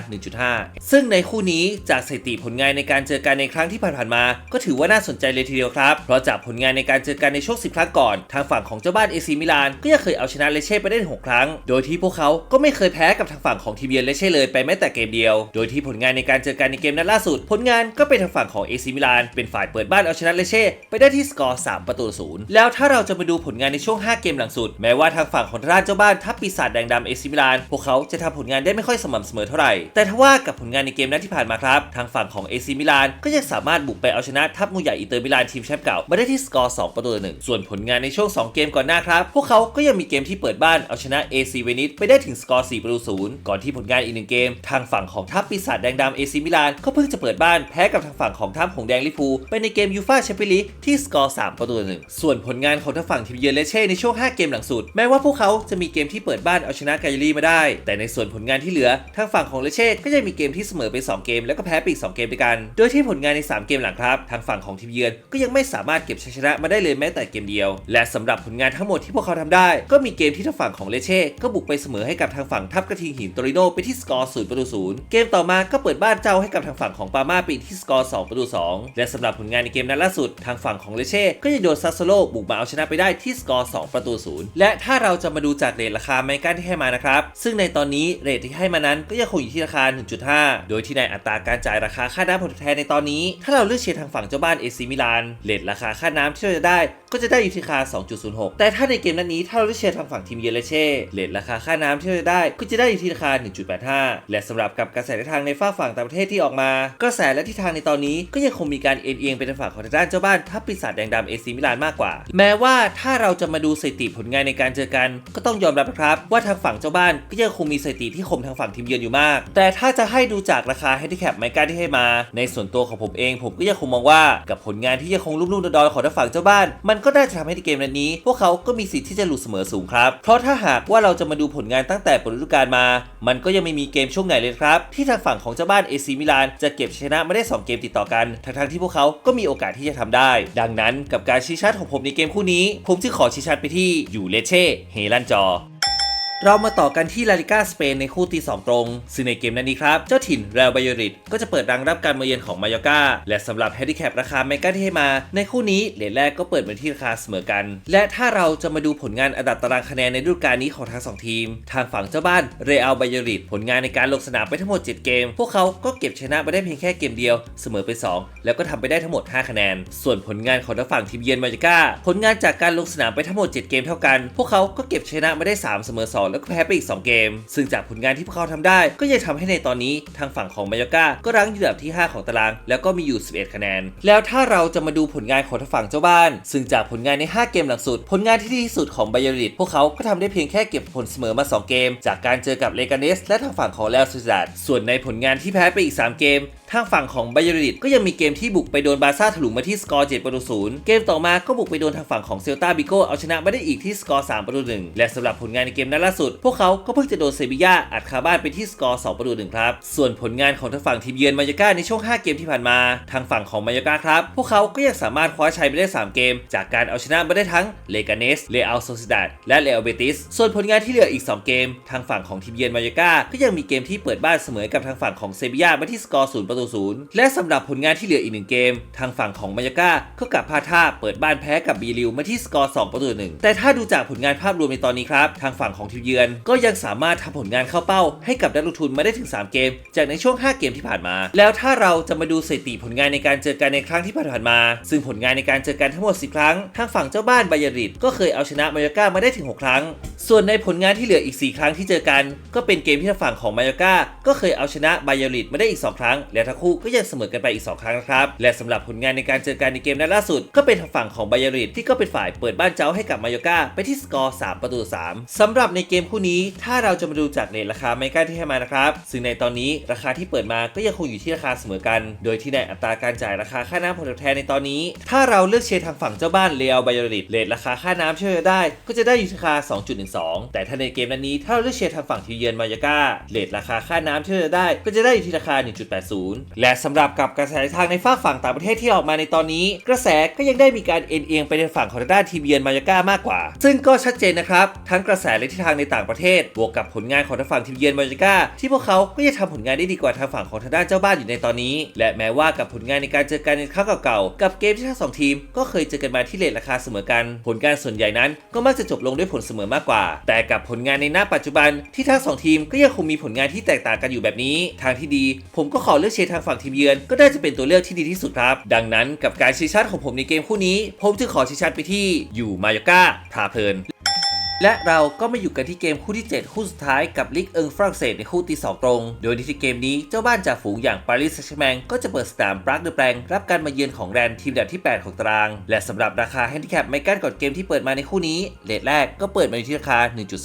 1.5 ซึ่งในคู่นี้จากสถิติผลงานในการเจอกันในครั้งที่ผ่านๆมา ก็ถือว่าน่าสนใจเลยทีเดียวครับเพราะจากผลงานในการเจอกันในช่วง 10 ครั้งก่อน ทางฝั่งของเจ้าบ้านเอซิมิลานก็ยังเคยเอาชนะเรเช่ไปได้ถึงหกครั้ง โดยที่พวกเขาก็ไม่เคยแพ้พ้กับทางฝั่งของทีมเยือนเลเช่เลยไปแม้แต่เกมเดียว โดยที่ผลงานในการเจอกันในเกมนัดล่าสุด ผลงานก็เป็นทางฝั่งของเอซิมิลานเป็นฝ่ายเปิดบ้านเอาชนะเลเช่ไปได้ที่สกอร์ 3 ประตูศูนย์แล้วถ้าเราจะมาดูผลงานในช่วง 5 เกมหลังสุด แม้ว่าทางฝั่งของทางด้าเจ้าบ้านทัพปีศาจแดงดำเอซิมิลานพวกเขาจะทำผลงานได้ไม่ค่อยสม่ำเสมอเท่าไหร่ แต่ถ้าว่ากับผลงานในเกมนัดที่ผ่านมาครับ ทางฝั่งของเอซิมิลานก็ยังสามารถบุกไปเอาชนะทัพงูใหญ่อินเตอร์มิลานทีมแชมป์เก่ามาได้ที่สกอร์ 2 ประตูต่อหนึ่งส่วนผลงานในช่วง 2 เกมก่อนหน้าครับ พวกเขาก็ยังมีเกมที่เปิดบ้านเอาชนะ AC เวนิสไปได้ถึงสกอร์4ประตูศูนย์ก่อนที่ผลงานอีกหนึ่งเกม ทางฝั่งของทัพปีศาจแดงดำ AC มิลานก็เพิ่งจะเปิดบ้านแพ้กับทางฝั่งของทัพหงแดงลิฟูไปในเกมยูฟ่าแชมเปี้ยนลีกที่สกอร์3ประตูหนึ่งส่วนผลงานของทางฝั่งทีมเยือนเลเช่ในช่วง 5 เกมหลังสุด แม้ว่าพวกเขาจะมีเกมที่เปิดบ้านเอาชนะกาเยรีมาได้ แต่ในส่วนผลงานที่เหลือทางฝั่งของเลเช่ก็ยังมีเกมที่เสมอไป 2 เกม แล้วก็แพ้ไปอีก2เกมด้วยกัน โดยที่ผลงานใน 3 เกมหลังครับ ทางฝั่งของทีมเยือนก็ยังไม่สามารถเก็บชัยชนะมาได้เลยแม้แต่เกมเดียว และสำหรับผลงานทั้งหมดที่พวกเขาทำได้ ก็มีเกมที่ทางฝั่งของเลเช่ก็บุกไปเสมอให้กับทางฝั่งทัพกระทิงหินโตริโนไปที่สกอร์0ประตู0เกมต่อมาก็เปิดบ้านเจ้าให้กับทางฝั่งของปาม่าไปที่สกอร์2ประตู2และสำหรับผลงานในเกมนัดล่าสุดทางฝั่งของเลเช่ก็ยังโดนซัสโซโลบุกมาเอาชนะไปได้ที่สกอร์2ประตู0และถ้าเราจะมาดูจากเรทราคาไมกันที่ให้มานะครับซึ่งในตอนนี้เรทที่ให้มานั้นก็ยังคงอยู่ที่ราคา 1.5 โดยที่ในอัตราการจ่ายราคาค่าน้ำผลตอบแทนในตอนนี้ ถ้าเราเลือกเชียร์ทางฝั่งเจ้าบ้านเอซิมิลานเรทราคาค่าน้ำที่เราจะได้ ก็จะได้อยู่ที่ราคา 2.06 แต่ถ้าในเกมนัดนี้ถ้าเราเลือกเชียร์ทางฝั่งทีมเยเลเช่เรทราคาค่าน้ำที่เราจะได้ก็จะได้อยู่ที่ราคา 1.85 และสำหรับกับกระแสทิศทางในฝ้าฝั่งต่างประเทศที่ออกมา กระแสและทิศทางในตอนนี้ก็ยังคงมีการเอ็นเอียงไปทางฝั่งของทางด้านเจ้าบ้านทัพปีศาจแดงดำเอซิมิลานมากกว่า แม้ว่าถ้าเราจะมาดูสถิติผลงานในการเจอกัน ก็ต้องยอมรับนะครับ ว่าทางฝั่งเจ้าบ้านก็ยังคงมีสถิติที่คมทางฝั่งทีมเยือนอยู่มาก แต่ถ้าจะให้ดูจากราคาแฮนดิแคปไมก้าที่ให้มา ในส่วนตัวของผมเอง ผมก็ยังคงมองว่ากับผลงานที่ยังคงรุ่มๆดอนๆของทางฝั่งเจ้าบ้านมันก็น่าจะทำให้ในเกมนัดนี้ พวกเขาก็มีสิทธิ์ที่จะหลุดเสมอสูงครับ เพราะถ้าหากว่าเราจะมาดูผลงานตั้งแต่ปฤดูกาลมา มันก็ยังไม่มีเกมช่วงไหนเลยครับ ที่ทางฝั่งของเจ้าบ้านเอซิมิลานจะเก็บชนะไม่ได้ 2 เกมติดต่อกัน ทั้งๆที่พวกเขาก็มีโอกาสที่จะทำได้ ดังนั้นกับการชี้ชัดของผมในเกมคู่นี้ ผมจึงขอชี้ชัดไปที่อยู่เลเช่เฮลันจอ เรามาต่อกันที่ลาลิก้าสเปนในคู่ตีสองตรง ซึ่งในเกมนั้นนี้ครับ เจ้าถิ่นเรอัลบายริดก็จะเปิดรังรับการมาเยือนของมายอกาและสำหรับแฮนดิแคปราคาเมกาที่ให้มา ในคู่นี้เหรียญแรกก็เปิดมาที่ราคาเสมอกัน และถ้าเราจะมาดูผลงานอันดับตารางคะแนนในฤดูกาลนี้ของทั้งสองทีม ทางฝั่งเจ้าบ้านเรอัลบายริดผลงานในการลงสนามไปทั้งหมด 7 เกม พวกเขาก็เก็บชนะไปได้เพียงแค่เกมเดียว เสมอไป 2 แล้วก็ทำไปได้ทั้งหมด 5 คะแนน ส่วนผลงานของทางฝั่งทีมเยือนมายอกาผลงานจากการลงสนามไปทั้งหมด 7 เกมเท่ากัน พวกเขาก็เก็บชนะมาได้ 3 เสมอ2แล้วก็แพ้ไปอีก 2 เกม ซึ่งจากผลงานที่พวกเขาทำได้ ก็ยังทำให้ในตอนนี้ทางฝั่งของมายอกาก็รั้งอยู่อันดับที่ 5 ของตาราง แล้วก็มีอยู่ 11 คะแนน แล้วถ้าเราจะมาดูผลงานของทางฝั่งเจ้าบ้าน ซึ่งจากผลงานใน 5 เกมหลังสุด ผลงานที่ดีที่สุดของไบเยริตพวกเขาก็ทำได้เพียงแค่เก็บผลเสมอมา 2 เกม จากการเจอกับเลกาเนสและทางฝั่งของเลอัลซูซิดาดส่วนในผลงานที่แพ้ไปอีก 3 เกม ทางฝั่งของไบเยริตก็ยังมีเกมที่บุกไปโดนบาร์ซ่าถลุงมาที่สกอร์7ประตูศูนย์เกมต่อมาก็บุกไปโดนทางฝั่งของเซลตาบิโกเอาชนะไมาได้อีกที่สกอร์3ประตูหนึ่งและสำหรับผลงานในเกมนัดล่าสุด พวกเขาก็เพิ่งจะโดนเซบีย่าอัดคาบ้านไปที่สกอร์2ประตูหนึ่งครับส่วนผลงานของทางฝั่งทีมเยือนมายากาในช่วง 5 เกมที่ผ่านมา ทางฝั่งของมายากาครับพวกเขาก็ยังสามารถคว้าชัยไปได้ 3 เกม จากการเอาชนะมาได้ทั้งเลกาเนสเลอัลโซซิดาดและเลอัลเบติสส่วนผลงานที่เหลืออีก 2 เกม ทางฝั่งของทีมเยือนมายากาก็ยังมีเกมที่เปิดบ้านเสมอกับทางฝั่งของเซบีย่ามาที่สกอร์0ประตูศูนย์และสำหรับผลงานที่เหลืออีกหนึ่งเกม ทางฝั่งของมายาก้าก็กลับพาท่าเปิดบ้านแพ้กับบีริวมาที่สกอร์2ประตูหนึ่งแต่ถ้าดูจากผลงานภาพรวมในตอนนี้ครับ ทางฝั่งของทีมเยือน ก็ยังสามารถทำผลงานเข้าเป้า ให้กับนักลงทุนมาได้ถึง 3 เกม จากในช่วง 5 เกมที่ผ่านมา แล้วถ้าเราจะมาดูสถิติผลงานในการเจอกันในครั้งที่ผ่านๆมา ซึ่งผลงานในการเจอกันทั้งหมด 10 ครั้ง ทางฝั่งเจ้าบ้านไบยาริดก็เคยเอาชนะมายาก้ามาได้ถึง 6 ครั้ง ส่วนในผลงานที่เหลืออีก 4 ครั้งที่เจอกัน ก็เป็นเกมที่ทางฝั่งของมายาก้าก็เคยเอาชนะไบยาริดมาได้อีก 2 ครั้งและทงคู่ก็ยังเสมอกันไปอีก 2 ครั้งนะครับ และสำหรับผลงานในการเจอกันในเกมนัดล่าสุด ก็เป็นทางฝั่งของไบยาริดที่ก็เป็นฝ่ายเปิดบ้านเจ้าให้กับมายก้าไปที่สกอร์ 3 ประตู 3สำหรับในเกมคู่นี้ ถ้าเราจะมาดูจากเรทราคาไม่กล้ที่ให้มานะครับ ซึ่งในตอนนี้ราคาที่เปิดมาก็ยังคงอยู่ที่ราคาเสมอกัน โดยที่ในอัตราการจ่ายราคาค่าน้ำผลตอบแทนในตอนนี้ ถ้าเราเลือกเชียร์ทางฝั่งเจ้าบ้านเรียลไบยาริดเรทราคาค่าน้ำช่วยได้ ก็จะได้อยู่ที่ราคา 2.12 แต่ถ้าในเกมนั้นนี้ถ้าเราเลือกเชียร์ทางฝั่งทีเยือนมายาก้าเรทราคาค่าน้ำช่วยได้ก็จะได้อยู่ที่ราคา 1.80และสำหรับกับกระแสทางในฝากฝั่งต่างประเทศที่ออกมาในตอนนี้ กระแสก็ยังได้มีการเอ็นเอียงไปในฝั่งของทางด้านทีเยือนมายาก้ามากกว่า ซึ่งก็ชัดเจนนะครับ ทั้งกระแสและทิศทางในต่างประเทศ บวกกับผลงานของทางฝั่งทีเยือนมายาก้าที่พวกเขาก็ยังทำผลงานได้ดีกว่าทางฝั่งของทางด้านเจ้าบ้านอยู่ในตอนนี้ และแม้ว่ากับผลงานในการเจอกันในครั้งเก่าๆกับเกมที่ทั้งสองทีม ก็เคยเจอกันมาที่เลทราคาเสมอกัน ผลการส่วนใหญ่นั้น ก็มักจะจบลงด้วยผลเสมอมากกว่า แต่กับผลงานในหน้าปัจจุบันที่ทั้งสองทีมก็ยังคงมีผลงานที่แตกต่างกันอยู่แบบนี้ ทางที่ดี ผมก็ขอเลือกเชทางฝั่งทีมเยือน ก็ได้จะเป็นตัวเลือกที่ดีที่สุดครับ ดังนั้นกับการชี้ชัดของผมในเกมคู่นี้ ผมจึงขอชี้ชัดไปที่อยู่มายาก้าพาเพลิน และเราก็มาอยู่กันที่เกมคู่ที่ 7 คู่สุดท้ายกับลิกเอิงฝรั่งเศสในคู่ตีสองตรง โดยในที่เกมนี้เจ้าบ้านจากฝูงอย่างปารีสแซงต์แชร์แมงก็จะเปิดสนามปรักเดอแปลงรับการมาเยือนของแรนทีมดับที่ 8 ของตาราง และสำหรับราคาแฮนดิแคปไม่กั้นก่อนเกมที่เปิดมาในคู่นี้เลทแรกก็เปิดมาอยู่ที่ราคา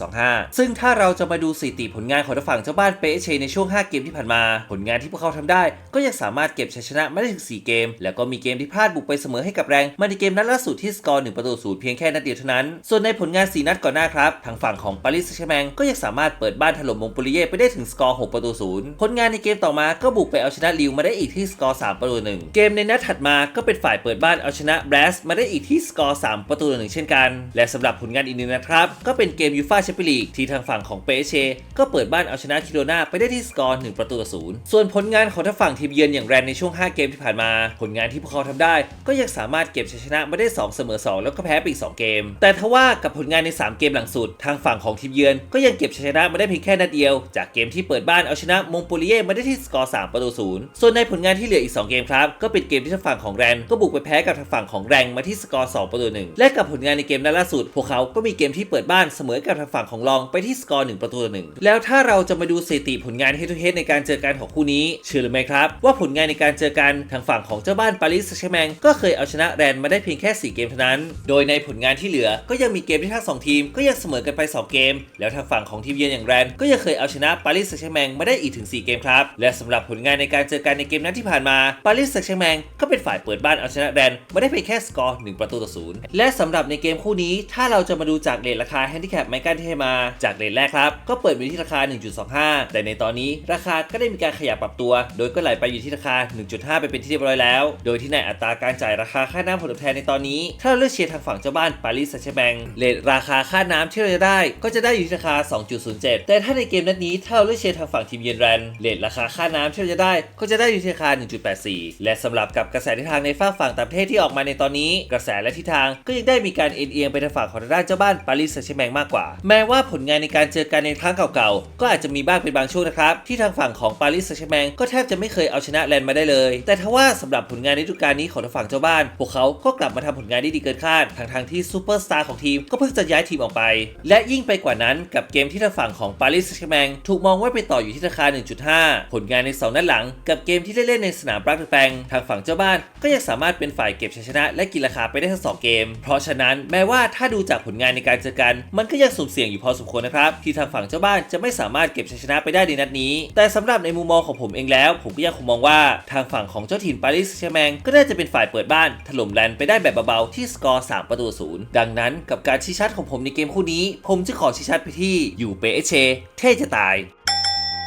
1.25 ซึ่งถ้าเราจะมาดูสถิติผลงานของทางฝั่งเจ้าบ้านเปเชในช่วง 5 เกมที่ผ่านมา ผลงานที่พวกเขาทำได้ ก็ยังสามารถเก็บชัยชนะมาได้ถึง 4 เกม แล้วก็มีเกมที่พลาดบุกไปเสมอให้กับแรงมาในเกมนัดล่าสุดที่สกอร์1ประตูศูนย์เพียงแค่นัดเดียวเท่านั้นส่วนในผลงาน4นัดก่อนหน้าครับทางฝั่งของปารีสแซงต์แชร์แมงก็ยังสามารถเปิดบ้านถล่มมงโปลีเย่ไปได้ถึงสกอร์ 6 ประตูศูนย์ผลงานในเกมต่อมาก็บุกไปเอาชนะลิวมาได้อีกที่สกอร์ 3 ประตูหนึ่งเกมในนัดถัดมาก็เป็นฝ่ายเปิดบ้านเอาชนะแบรสมาได้อีกที่สกอร์ 3 ประตูหนึ่งเช่นกัน และสำหรับผลงานอีกหนึ่งนะครับก็เป็นเกมยูฟ่าแชมเปี้ยนลีกที่ทางฝั่งของเปเชก็เปิดบ้านเอาชนะคิโรนาไปได้ที่สกอร์ 1 ประตูศูนย์ส่วนผลงานของทางฝั่งทีมเยือนอย่างแรนในช่วง 5 เกมที่ผ่านมา ผลงานที่พวกเขาทำได้ ก็ยังสามารถเก็บชัยชนะมาได้ 2 เสมอ 2 แล้วก็แพ้ไปอีก 2 เกม แต่ทว่ากับผลงานใน 3 เกมหลังสุดทางฝั่งของทีมเยือน ก็ยังเก็บชัยชนะมาได้เพียงแค่นัดเดียว จากเกมที่เปิดบ้านเอาชนะมงโปลีเย่มาได้ที่สกอร์3ประตูศูนย์ส่วนในผลงานที่เหลืออีก 2 เกมครับ ก็เป็นเกมที่ทางฝั่งของแรนก็บุกไปแพ้กับทางฝั่งของแรงมาที่สกอร์2ประตูหนึ่งและกับผลงานในเกมนัดล่าสุด พวกเขาก็มีเกมที่เปิดบ้านเสมอกับทางฝั่งของลองไปที่สกอร์1ประตูต่อหนึ่งแล้วถ้าเราจะมาดูสถิติผลงานเฮดทูเฮดในการเจอกันของคู่นี้เชื่อหรือไม่ครับ ว่าผลงานในการเจอกันทางฝั่งของเจ้าบ้านปารีสแซงต์แชร์แมงก็เคยเอาชนะแรนมาได้เพียงแค่ 4 เกมเท่านั้น โดยในผลงานที่เหลือก็ยังมีเกมที่ทั้งสองทีมก็ยังเสมอกันไป 2 เกม แล้วทางฝั่งของทีมเยือนอย่างแรนก็ยังเคยเอาชนะปารีสแซงต์แชร์แมงมาได้อีกถึง 4 เกมครับ และสำหรับผลงานในการเจอกันในเกมนั้นที่ผ่านมาปารีสแซงต์แชร์แมงก็เป็นฝ่ายเปิดบ้านเอาชนะแรนมาได้เพียงแค่สกอร์1ประตูต่อศูนย์และสำหรับในเกมคู่นี้ ถ้าเราจะมาดูจากเรทราคาแฮนดิแคปไมกันที่ให้มาจากเรทแรกครับก็เปิดอยู่ที่ราคา 1.25 แต่ในตอนนี้ราคาก็ได้มีการขยับปรับตัว โดยก็ไหลไปอยู่ที่ราคา 1.5 ไปเป็นที่เรียบร้อยแล้ว โดยที่ในอัตราการจ่ายราคาค่าน้ำผลตอบแทนในตอนนี้ ถ้าเราเลือกเชียร์ทางฝั่งเจ้าบ้านปารีสแซงต์แชร์แมงเรทราคาค่าน้ำที่เราจะได้ก็จะได้อยู่ที่ราคา 2.07 แต่ถ้าในเกมนัดนี้ถ้าเราเลือกเชียร์ทางฝั่งทีมเยือนแรนเรทราคาค่าน้ำที่เราจะได้ก็จะได้อยู่ที่ราคา 1.84 และสำหรับกับกระแสทิศทางในฝั่งฝั่งต่างประเทศที่ออกมาในตอนนี้ กระแสและทิศทางก็ยังได้มีการเอ็นเอียงไปทางฝั่งของทางด้านเจ้าบ้านปารีสแซงต์แชร์แมงมากกว่า แม้ว่าผลงานในการเจอกันในครั้งเก่าๆก็อาจจะมีบ้างเป็นบางช่วงนะครับที่ทางฝั่งของปารีสแซงต์แชร์แมงก็แทบจะไม่เคยเอาชนะแลนด์มาได้เลย แต่ทว่าสำหรับผลงานในฤดูกาลนี้ของทางฝั่งเจ้าบ้าน พวกเขาก็กลับมาทำผลงานได้ดีเกินคาดทางทางๆที่ซูเปอร์สตาร์ของทีมก็เพิ่งจะย้ายทีมออกไปไป และยิ่งไปกว่านั้นกับเกมที่ทางฝั่งของปารีสแซงแมงถูกมองว่าไปต่ออยู่ที่ราคา 1.5 ผลงานใน2นัดหลัง กับเกมที่ได้เล่นในสนามปรากแปงทางฝั่งเจ้าบ้านก็ยังสามารถเป็นฝ่ายเก็บชัยชนะ และกินราคาไปได้ทั้งสองเกม เพราะฉะนั้นแม้ว่าถ้าดูจากผลงานในการเจอกัน มันก็ยังสุ่มเสี่ยงอยู่พอสมควรนะครับที่ทางฝั่งเจ้าบ้านจะไม่สามารถเก็บชัยชนะไปได้ในนัดนี้ แต่สำหรับในมุมมองของผมเองแล้ว ผมก็ยังคงมองว่าทางฝั่งของเจ้าถิ่นปารีสแซงแมงก็น่าจะเป็นฝ่ายเปิดบ้านถล่มแลนด์ไปได้แบบเบาๆที่สกอร์3ประตูศูนย์ดังนั้นกับการชี้ชัดของผมในเกมคู่นี้ ผมจะขอชี้ชัดไปที่อยู่เปเอชเท่จะตาย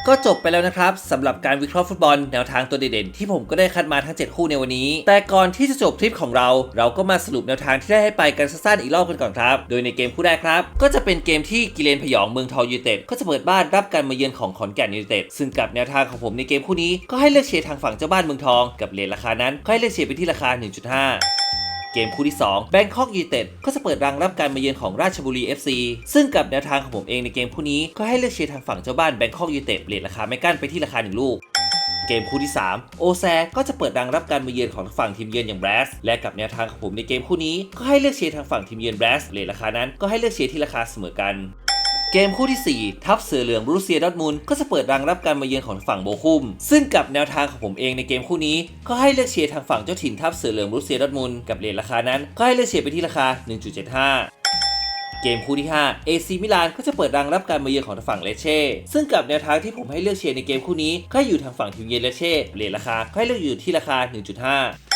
ก็จบไปแล้วนะครับสำหรับการวิเคราะห์ฟุตบอลแนวทางตัวเด่นๆที่ผมก็ได้คัดมาทั้ง 7 คู่ในวันนี้ แต่ก่อนที่จะจบคลิปของเรา เราก็มาสรุปแนวทางที่ได้ให้ไปกันสั้นๆอีกรอบกันก่อนครับ โดยในเกมคู่แรกครับ ก็จะเป็นเกมที่กิเลนพยองเมืองทองยูเต็ดก็จะเปิดบ้านรับการมาเยือนของขอนแก่นยูเต็ดซึ่งกับแนวทางของผมในเกมคู่นี้ก็ให้เลือกเชียร์ทางฝั่งเจ้าบ้านเมืองทอง กับเลนราคานั้นก็ให้เลือกเชียร์ไปที่ราคา 1.5 เกมคู่ที่2แบงคอกยูเต็ดก็จะเปิดรังรับการมาเยือนของราชบุรี FC ซึ่งกับแนวทางของผมเองในเกมคู่นี้ก็ให้เลือกเชียร์ทางฝั่งเจ้าบ้านแบงคอกยูเต็ดเปลี่ยนราคาไม่กั้นไปที่ราคา 1 ลูกเกมคู่ที่ 3 โอแซก็จะเปิดรังรับการมาเยือนของฝั่งทีมเยือนอย่างแบรสและกับแนวทางของผมในเกมคู่นี้ก็ให้เลือกเชียร์ทางฝั่งทีมเยือนแบรสเปลี่ยนราคานั้นก็ให้เลือกเชียร์ที่ราคาเสมอกัน เกมคู่ที่ 4 ทัพเสือเหลืองบรูเซียดอทมุนก็จะเปิดรังรับการมาเยือนของฝั่งโบคุม ซึ่งกับแนวทางของผมเองในเกมคู่นี้ ก็ให้เลือกเชียร์ทางฝั่งเจ้าถิ่นทัพเสือเหลืองบรูเซียดอทมุนกับเลทราคานั้น ก็ให้เลือกเชียร์ไปที่ราคา 1.75เกมคู่ที่ 5 AC มิลานก็จะเปิดรังรับการมาเยือนของทางฝั่งเลเช่ ซึ่งกับแนวทางที่ผมให้เลือกเชียร์ในเกมคู่นี้ ก็อยู่ทางฝั่งทีมเยือนเลเช่เลทราคาก็ให้เลือกอยู่ที่ราคา 1.5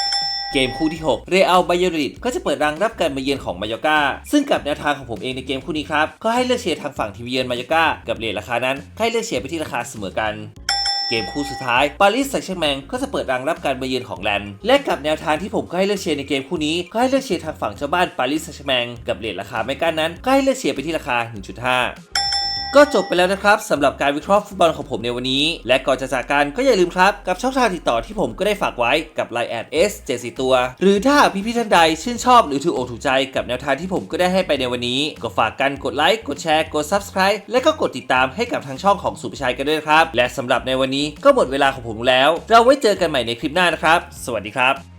เกมคู่ที่ 6 เรอัลบายอริดก็จะเปิดรังรับการมาเยือนของมายอกาซึ่งกับแนวทางของผมเองในเกมคู่นี้ครับก็ให้เลือกเชียร์ทางฝั่งทีมเยือนมายอกากับเรทราคานั้น ให้เลือกเชียร์ไปที่ราคาเสมอกันเกมคู่สุดท้าย ปารีสแซงต์แชร์แมงก็จะเปิดรังรับการมาเยือนของแลนด์และกับแนวทางที่ผมก็ให้เลือกเชียร์ในเกมคู่นี้ ก็ให้เลือกเชียร์ทางฝั่งเจ้าบ้านปารีสแซงต์แชร์แมงกับเรทราคาไม่กั้นนั้น ก็ให้เลือกเชียร์ไปที่ราคา 1.5 ก็จบไปแล้วนะครับสำหรับการวิเคราะห์ฟุตบอลของผมในวันนี้ และก่อนจะจากกันก็อย่าลืมครับ กับช่องทางติดต่อที่ผมก็ได้ฝากไว้กับ Line แอด S 74ตัว หรือถ้าหากพี่ๆท่านใดชื่นชอบหรือถูกอกถูกใจกับแนวทางที่ผมก็ได้ให้ไปในวันนี้ ก็ฝากกันกดไลค์กดแชร์กด Subscribe และก็กดติดตามให้กับทางช่องของสุภชัยกันด้วยครับและสำหรับในวันนี้ก็หมดเวลาของผมแล้ว เราไว้เจอกันใหม่ในคลิปหน้านะครับ สวัสดีครับ